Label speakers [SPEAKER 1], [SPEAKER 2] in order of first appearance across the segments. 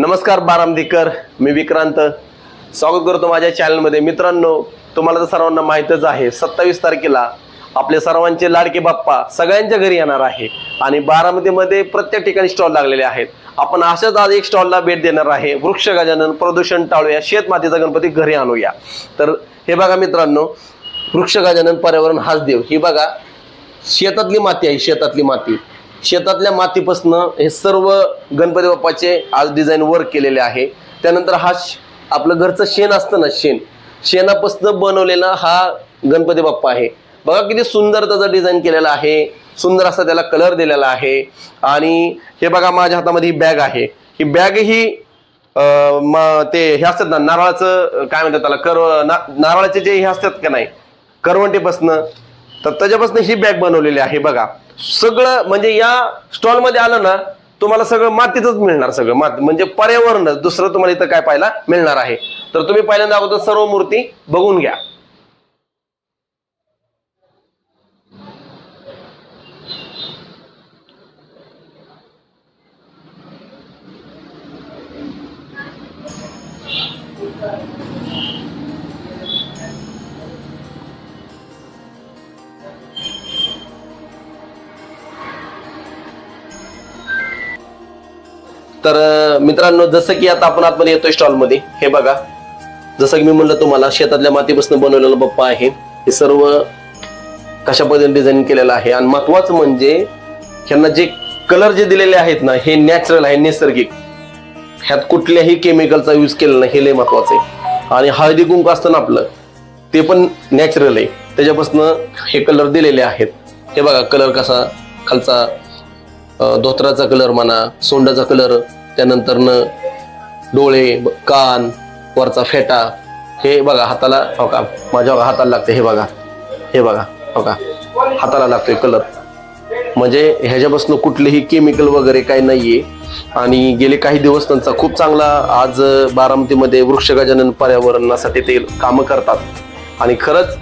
[SPEAKER 1] नमस्कार बारामदेकर मी विक्रांत. स्वागत करतो माझ्या चॅनलमध्ये. मित्रांनो तुम्हाला तर सर्वांना माहीतच आहे सत्तावीस तारखेला आपले सर्वांचे लाडके बाप्पा सगळ्यांच्या घरी येणार आहे. आणि बारामतीमध्ये प्रत्येक ठिकाणी स्टॉल लागलेले आहेत. आपण अशाच आज एक स्टॉलला भेट देणार आहे. वृक्ष गजानन प्रदूषण टाळूया शेतमातीचा गणपती घरी आणूया. तर हे बघा मित्रांनो वृक्ष गजानन पर्यावरण हाच देव. ही बघा शेतातली माती आहे शेतातली माती. शेतातल्या मातीपासनं हे सर्व गणपती बाप्पाचे आज डिझाईन वर्क केलेले आहे. त्यानंतर हा आपलं घरचं शेण असतं ना शेण. शेणापासनं बनवलेला हा गणपती बाप्पा आहे. बघा किती सुंदर त्याचा डिझाईन केलेला आहे. सुंदर असा त्याला कलर दिलेला आहे. आणि हे बघा माझ्या हातामध्ये ही बॅग आहे. ही बॅग ही म- ते हे असतात ना नारळाचं काय म्हणतात त्याला कर ना- नारळाचे जे हे असतात का नाही करवंटीपासनं तर त्याच्यापासून ही बॅग बनवलेली आहे. बघा सगळं म्हणजे या स्टॉलमध्ये आलं ना तुम्हाला सगळं मातीतच मिळणार सगळं. माती म्हणजे पर्यावरणच दुसरं तुम्हाला इथं काय पाहायला मिळणार आहे. तर तुम्ही पहिल्यांदा अगोदर सर्व मूर्ती बघून घ्या. तर मित्रांनो जसं की आता आपण आतमध्ये येतोय स्टॉलमध्ये हे बघा. जसं की मी म्हणलं तुम्हाला शेतातल्या मातीपासून बनवलेला बप्पा आहे. हे सर्व कशा पद्धतीने डिझाईन केलेलं आहे? आणि महत्वाचं म्हणजे ह्यांना जे कलर जे दिलेले आहेत ना हे नॅचरल आहे नैसर्गिक. ह्यात कुठल्याही केमिकलचा यूज केलेला नाही हे लय महत्वाचं आहे. आणि हळदी कुंकू असतं ना आपलं ते पण नॅचरल आहे. त्याच्यापासून हे कलर दिलेले आहेत. हे बघा कलर कसा खालचा. धोत्राचा कलर म्हणा सोंडाचा कलर त्यानंतरनं डोळे ब- कान वरचा फेटा हे बघा हाताला हो का माझ्या बघा हाताला लागते हे बघा हे बघा हो का हाताला लागतोय कलर. म्हणजे ह्याच्यापासून कुठलेही केमिकल वगैरे काही नाहीये. आणि गेले काही दिवस त्यांचा खूप चांगला आज बारामतीमध्ये वृक्ष गजानन पर्यावरणासाठी ते कामं करतात. आणि खरंच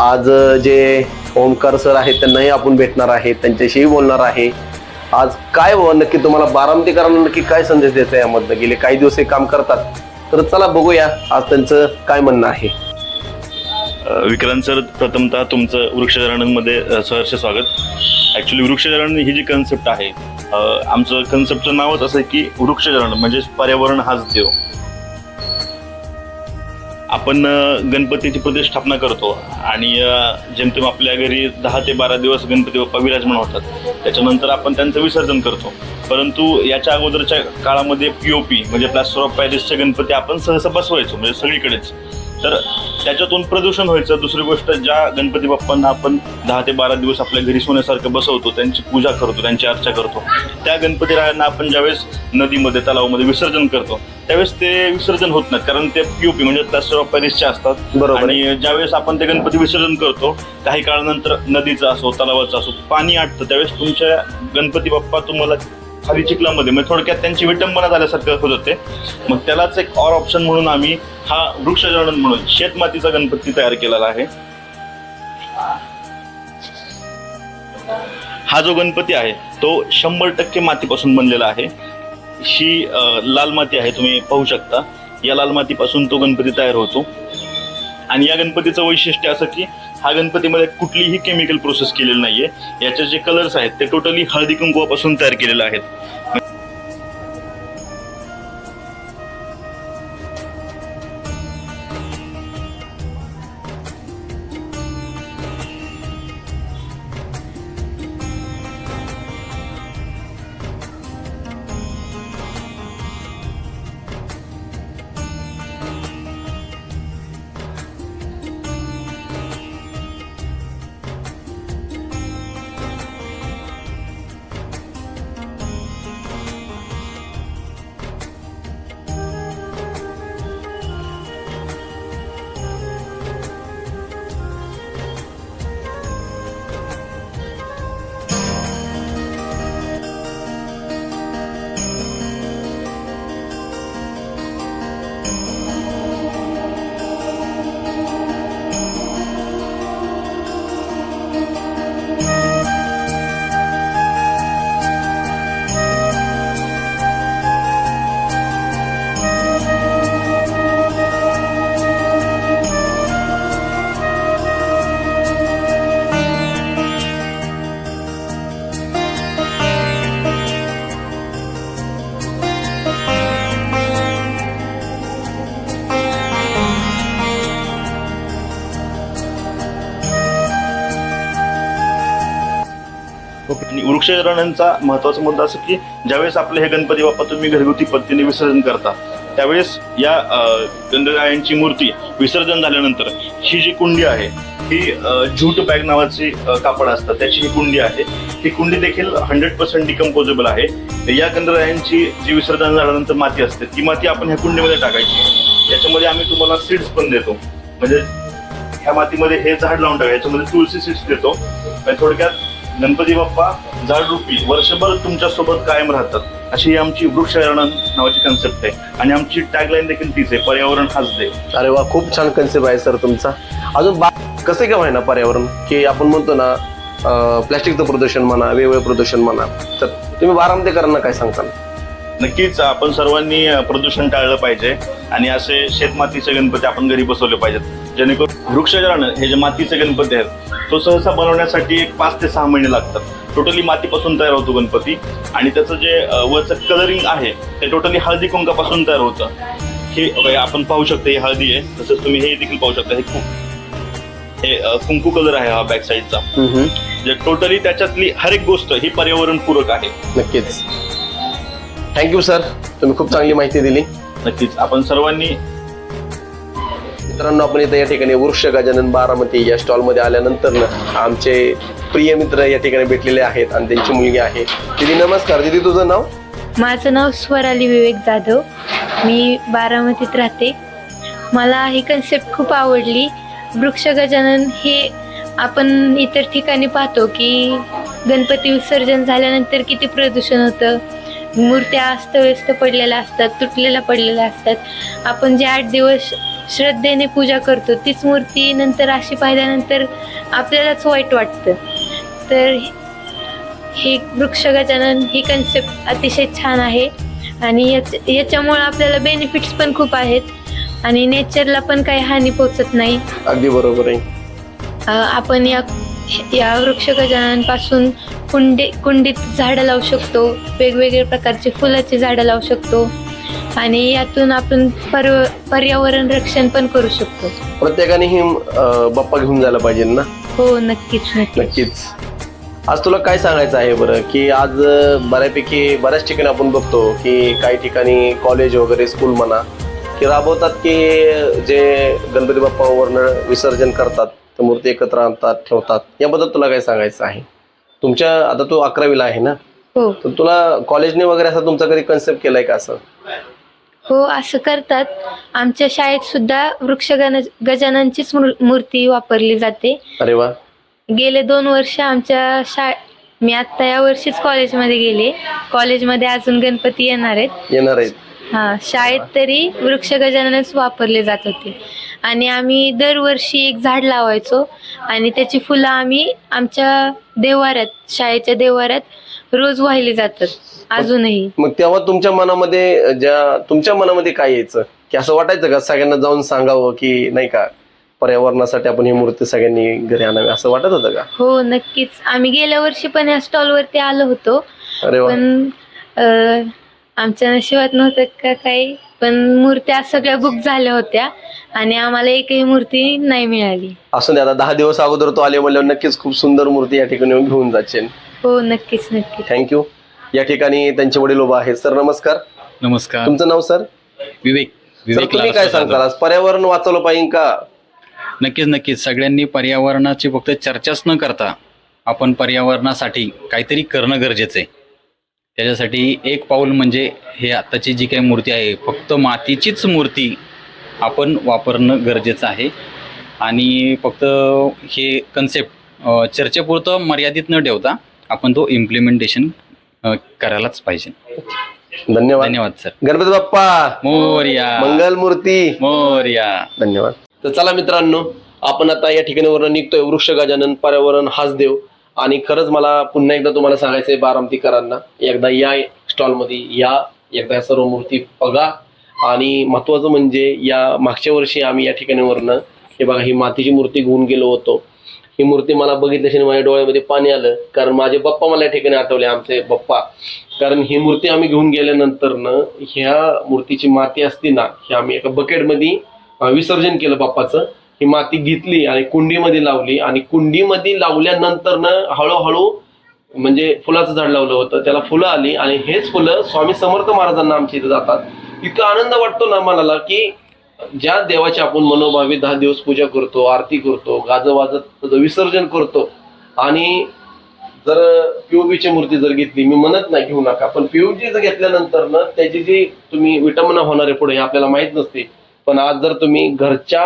[SPEAKER 1] आज जे ओमकार सर आहेत त्यांनाही आपण भेटणार आहे त्यांच्याशीही बोलणार आहे. आज काय व नक्की तुम्हाला बारामतीकरांना नक्की काय संदेश द्यायचा आहे यामधनं? गेले काही दिवस हे काम करतात. तर चला बघूया आज त्यांचं काय म्हणणं आहे.
[SPEAKER 2] विक्रांत सर प्रथमतः तुमचं वृक्षजरणमध्ये सहर्ष स्वागत. ॲक्च्युली वृक्षजरण ही जी कन्सेप्ट आहे आमचं कन्सेप्टचं नावच असं आहे की वृक्षजरण म्हणजे पर्यावरण हाच देव. आपण गणपतीची प्रतिष्ठापना करतो आणि जेमतेम आपल्या घरी दहा ते बारा दिवस गणपती बाप्पा विराजमान होतात त्याच्यानंतर आपण त्यांचं विसर्जन करतो. परंतु याच्या अगोदरच्या काळामध्ये पी ओ पी म्हणजे प्लास्टर ऑफ पॅरिसचे गणपती आपण सहसा बसवायचो म्हणजे सगळीकडेच. तर त्याच्यातून प्रदूषण व्हायचं. दुसरी गोष्ट ज्या गणपती बाप्पांना आपण दहा ते बारा दिवस आपल्या घरी सोन्यासारखं बसवतो त्यांची पूजा करतो त्यांची अर्चा करतो त्या गणपती रायांना आपण ज्यावेळेस नदीमध्ये तलावामध्ये विसर्जन करतो त्यावेळेस ते विसर्जन होत नाहीत कारण ते पीओपी म्हणजे प्लास्टर ऑफ पॅरिसचे असतात.
[SPEAKER 1] बरोबर.
[SPEAKER 2] आणि ज्यावेळेस आपण ते गणपती विसर्जन करतो काही काळानंतर नदीचं असो तलावाचं असो पाणी आटतं त्यावेळेस तुमच्या गणपती बाप्पा तुम्हाला खाली चिखलामध्ये म्हणजे थोडक्यात त्यांची विटंबना झाल्यासारखं होत होते. मग त्यालाच एक ऑर ऑप्शन म्हणून आम्ही हा वृक्षजनन म्हणून शेतमातीचा गणपती तयार केलेला आहे. हा जो गणपती आहे तो शंभर टक्के मातीपासून बनलेला आहे. ही लाल माती आहे तुम्ही पाहू शकता. या लाल मातीपासून तो गणपती तयार होतो. आणि या गणपतीचं वैशिष्ट्य असं की हा गणपतीमध्ये कुठलीही केमिकल प्रोसेस केलेली नाहीये. याचे जे कलर्स आहेत ते टोटली हळदी कुंकवापासून तयार केलेले आहेत. आणि वृक्षजनांचा महत्त्वाचा मुद्दा असं की ज्यावेळेस आपले हे गणपती बाप्पा तुम्ही घरगुती पद्धतीने विसर्जन करता त्यावेळेस या अं, गणरायांची मूर्ती विसर्जन झाल्यानंतर ही जी कुंडी आहे ही जूट झूट बॅग नावाची कापड असतात त्याची ही कुंडी आहे. ही कुंडी देखील हंड्रेड पर्सेंट डिकम्पोजेबल आहे. या गणरायांची जी विसर्जन झाल्यानंतर माती असते ती माती आपण ह्या कुंडीमध्ये टाकायची. याच्यामध्ये आम्ही तुम्हाला सीड्स पण देतो. म्हणजे ह्या मातीमध्ये हे झाड लावून टाका याच्यामध्ये तुळशी सीड्स देतो. आणि थोडक्यात गणपती बाप्पा झाड रूपी वर्षभर तुमच्यासोबत कायम राहतात. अशी ही आमची वृक्षारोहण नावाची कन्सेप्ट आहे. आणि आमची टॅगलाईन देखील तीच आहे पर्यावरण हाच देव
[SPEAKER 1] अरे वा खूप छान कन्सेप्ट आहे सर तुमचा. अजून बा कसं काय व्हाय ना पर्यावरण? की आपण म्हणतो ना प्लॅस्टिकचं प्रदूषण म्हणा वेगवेगळं प्रदूषण म्हणा तर तुम्ही बारामतीकरांना काय सांगता
[SPEAKER 2] नक्कीच आपण सर्वांनी प्रदूषण टाळलं पाहिजे. आणि असे शेतमातीचे गणपती आपण घरी बसवले पाहिजेत. जेणेकरून वृक्षजरण हे जे मातीचे गणपती आहेत तो सहसा बनवण्यासाठी एक पाच ते सहा महिने लागतात. टोटली मातीपासून तयार होतो गणपती. आणि त्याचं जे वरचं कलरिंग आहे ते टोटली हळदी कुंकापासून तयार होतं. हे आपण पाहू शकता ही हळदी आहे. तसंच तुम्ही हे देखील पाहू शकता. हे कु- हे कुंकू कलर आहे हा बॅक साईडचा जे टोटली त्याच्यातली हर एक गोष्ट ही पर्यावरणपूरक आहे.
[SPEAKER 1] नक्कीच. थँक्यू सर तुम्ही खूप चांगली माहिती दिली.
[SPEAKER 2] नक्कीच. आपण सर्वांनी
[SPEAKER 1] मित्रांनो आपण इथं या ठिकाणी वृक्ष गजानन बारामती या स्टॉलमध्ये आल्यानंतर आमचे प्रिय मित्र या ठिकाणी भेटलेले आहेत आणि त्यांची मुलगी आहे. दिदी नमस्कार. दिदी तुझं नाव?
[SPEAKER 3] माझं नाव स्वराली विवेक जाधव. मी बारामतीत राहते. मला ही कन्सेप्ट खूप आवडली. वृक्ष गजानन हे आपण इतर ठिकाणी पाहतो की गणपती विसर्जन झाल्यानंतर किती प्रदूषण होतं. मूर्त्या अस्तव्यस्त पडलेल्या असतात तुटलेल्या पडलेल्या असतात. आपण जे आठ दिवस श्रद्धेने पूजा करतो. तीच मूर्ती नंतर अशी पाहिल्यानंतर आपल्यालाच वाईट वाटतं. तर हे वृक्ष गजानन ही कन्सेप्ट अतिशय छान आहे. आणि याच याच्यामुळे आपल्याला बेनिफिट्स पण खूप आहेत. आणि नेचरला पण काही हानी पोचत नाही.
[SPEAKER 1] अगदी बरोबर आहे.
[SPEAKER 3] आपण या या वृक्ष गजाननपासून कुंडी कुंडीत झाडं लावू शकतो. वेगवेगळ्या प्रकारची फुलाची झाडं लावू शकतो. आणि यातून आपण पर पर्यावरण रक्षण पण करू शकतो.
[SPEAKER 1] प्रत्येकाने ही बाप्पा घेऊन जायला पाहिजे ना?
[SPEAKER 3] हो नक्कीच नक्कीच.
[SPEAKER 1] आज तुला काय सांगायचं आहे बरं? की आज बऱ्यापैकी बऱ्याच ठिकाणी आपण बघतो की काही ठिकाणी कॉलेज वगैरे स्कूल म्हणा की राबवतात की जे गणपती बाप्पावरनं विसर्जन करतात ते मूर्ती एकत्र आणतात ठेवतात. याबद्दल तुला काय सांगायचं आहे? तुमच्या आता तू अकरावीला आहे ना?
[SPEAKER 3] हो.
[SPEAKER 1] तर तुला कॉलेजने वगैरे असं तुमचा कधी कन्सेप्ट केलाय का असं?
[SPEAKER 3] हो असं करतात. आमच्या शाळेत सुद्धा वृक्ष गण गजाननचीच मूर- मूर्ती वापरली जाते.
[SPEAKER 1] अरे वा.
[SPEAKER 3] गेले दोन वर्ष आमच्या शा मी आत्ता या वर्षीच कॉलेजमध्ये गेले. कॉलेजमध्ये अजून गणपती येणार आहेत.
[SPEAKER 1] येणार आहेत.
[SPEAKER 3] हा शाळेत तरी वृक्ष गजाननच वापरले जात होते. आणि आम्ही दरवर्षी एक झाड लावायचो आणि त्याची फुलं आम्ही आमच्या देवाऱ्यात शाळेच्या देवाऱ्यात रोज वाहिली जातात अजूनही.
[SPEAKER 1] मग तेव्हा तुमच्या मनामध्ये ज्या तुमच्या मनामध्ये काय यायचं? की असं वाटायचं का सगळ्यांना जाऊन सांगावं की नाही का पर्यावरणासाठी आपण ही मूर्ती सगळ्यांनी घरी आणावी असं वाटत होतं का?
[SPEAKER 3] हो नक्कीच. आम्ही गेल्या वर्षी पण या स्टॉलवरती आलो होतो.
[SPEAKER 1] अरे वा.
[SPEAKER 3] पण अ, आमच्या नशिबात नव्हतं का काही? पण मूर्त्या सगळ्या बुक झाल्या होत्या आणि आम्हाला एकही मूर्ती नाही मिळाली.
[SPEAKER 1] असं नाही आता दहा दिवस अगोदर तो आले म्हणल्यावर नक्कीच खूप सुंदर मूर्ती या ठिकाणी येऊन घेऊन जाचे
[SPEAKER 3] हो नक्कीच नक्कीच.
[SPEAKER 1] थँक्यू या ठिकाणी त्यांचे वडील उभा आहेत. सर नमस्कार.
[SPEAKER 4] नमस्कार.
[SPEAKER 1] तुमचं नाव सर?
[SPEAKER 4] विवेक.
[SPEAKER 1] सर
[SPEAKER 4] विवेक
[SPEAKER 1] तुम्ही काय सांगता. आज पर्यावरण वाचवलं पाहिजे का?
[SPEAKER 4] नक्कीच नक्कीच. सगळ्यांनी पर्यावरणाची फक्त चर्चाच न करता आपण पर्यावरणासाठी काहीतरी करणं गरजेचं आहे. त्याच्यासाठी एक पाऊल म्हणजे हे आत्ताची जी काही मूर्ती आहे फक्त मातीचीच मूर्ती आपण वापरणं गरजेचं आहे. आणि फक्त हे कन्सेप्ट चर्चेपुरतं मर्यादित न ठेवता आपण तो इम्प्लिमेंटेशन करायलाच पाहिजे.
[SPEAKER 1] धन्यवाद.
[SPEAKER 4] धन्यवाद सर.
[SPEAKER 1] गणपती बाप्पा!
[SPEAKER 4] मोर्या.
[SPEAKER 1] मंगल मूर्ती!
[SPEAKER 4] मोर्या.
[SPEAKER 1] धन्यवाद. तर चला मित्रांनो आपण आता या ठिकाणी वरून निघतोय वृक्ष गजानन पर्यावरण हाच देव आणि खरंच मला पुन्हा एकदा तुम्हाला सांगायचं आहे बारामतीकरांना एकदा या स्टॉलमध्ये या एकदा या सर्व मूर्ती बघा. आणि महत्त्वाचं म्हणजे या मागच्या वर्षी आम्ही या ठिकाणीवरनं हे बघा ही मातीची मूर्ती घेऊन गेलो होतो. ही मूर्ती मला बघितल्याशी माझ्या डोळ्यामध्ये पाणी आलं कारण माझे बाप्पा मला या ठिकाणी आठवले आमचे बाप्पा. कारण ही मूर्ती आम्ही घेऊन गेल्यानंतर ह्या मूर्तीची माती असती ना ही आम्ही एका बकेटमध्ये विसर्जन केलं बाप्पाचं. ही माती घेतली आणि कुंडीमध्ये लावली आणि कुंडीमध्ये लावल्यानंतर न हळूहळू म्हणजे फुलाचं झाड लावलं होतं. त्याला फुलं आली आणि हेच फुलं स्वामी समर्थ महाराजांना आमच्या इथे जातात. इतका आनंद वाटतो ना मनाला की ज्या देवाची आपण मनोभावी दहा दिवस पूजा करतो आरती करतो गाज वाजत विसर्जन करतो आणि जर पीओबीची मूर्ती जर घेतली मी म्हणत नाही घेऊ नका पण पीओबी जर घेतल्यानंतर ना त्याची जी तुम्ही विटंबना होणार आहे पुढे हे आपल्याला माहीत नसते. पण आज जर तुम्ही घरच्या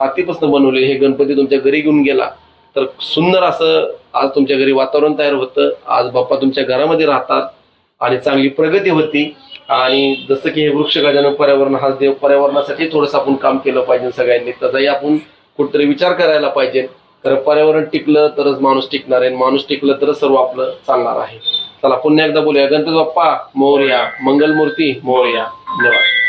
[SPEAKER 1] मातीपासून बनवले. हे गणपती तुमच्या घरी घेऊन गेला. तर सुंदर असं आज तुमच्या घरी वातावरण तयार होतं. आज बाप्पा तुमच्या घरामध्ये राहतात आणि चांगली प्रगती होती. आणि जसं की हे वृक्ष गजानन पर्यावरण हा देव पर्यावरणासाठी थोडंसं आपण काम केलं पाहिजे सगळ्यांनी. त्याचाही आपण कुठेतरी विचार करायला पाहिजे कारण पर्यावरण टिकलं तरच माणूस टिकणार आहे. माणूस टिकलं तरच सर्व आपलं चालणार आहे. चला पुन्हा एकदा बोलूया. गणपती बाप्पा मोरया. मंगलमूर्ती मोरया. धन्यवाद.